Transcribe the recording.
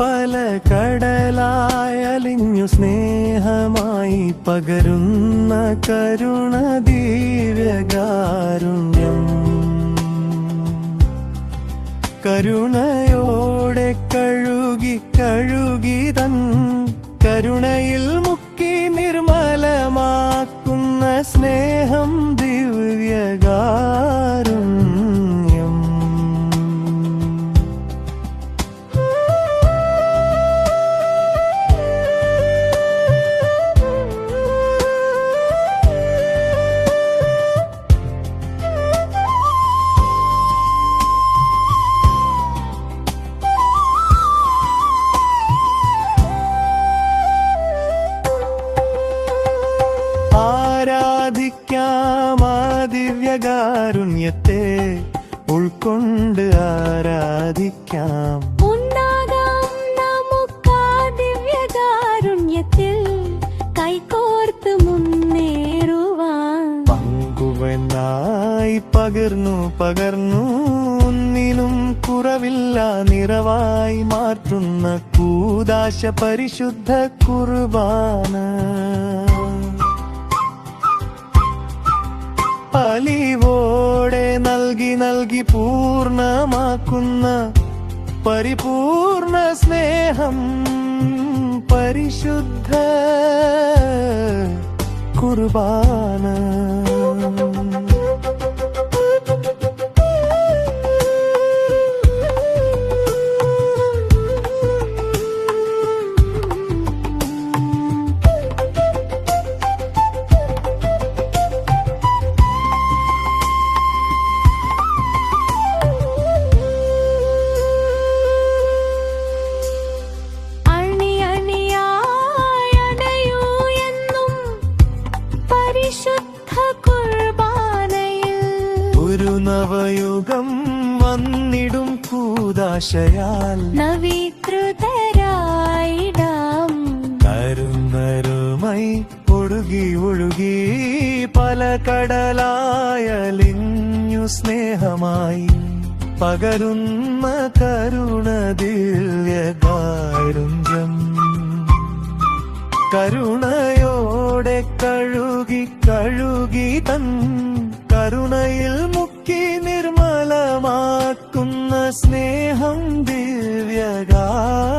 പല കടലായലിഞ്ഞു സ്നേഹമായി പകരുന്ന കരുണ ദിവ്യകാരുണ്യം. കരുണയോടെ കഴുകി കഴുകി തൻ കരുണയിൽ മു ദിവ്യകാരുണ്യത്തെ ഉൾക്കൊണ്ട് ആരാധിക്കാം. ഉണ്ടാകാം നമുക്കാ ദിവ്യകാരുണ്യത്തിൽ കൈകോർത്ത് മുന്നേറുവാൻ. പങ്കുവനായി പകർന്നു പകർന്നു ഒന്നിനും കുറവില്ല നിറവായി മാറ്റുന്ന കൂദാശ പരിശുദ്ധ കുർബാന. നൽകി നൽകി പൂർണമാക്കുന്ന പരിപൂർണ സ്നേഹം പരിശുദ്ധ കുർബാന. നവയുഗം വന്നിടും കൂതാശയാൽ. നവീകൃതരായിടാം കരുന്നരുമൈ ഒഴുകി ഒഴുകി പല കടലായലിഞ്ഞു സ്നേഹമായി. പകരുന്ന കരുണ ദിവ്യകാരുണ്യം കരുണയോടെ കഴുകി കഴുകി തൻ കരുണയിൽ മുക്കി നിർമ്മലമാക്കുന്ന സ്നേഹം ദിവ്യകാരുണ്യം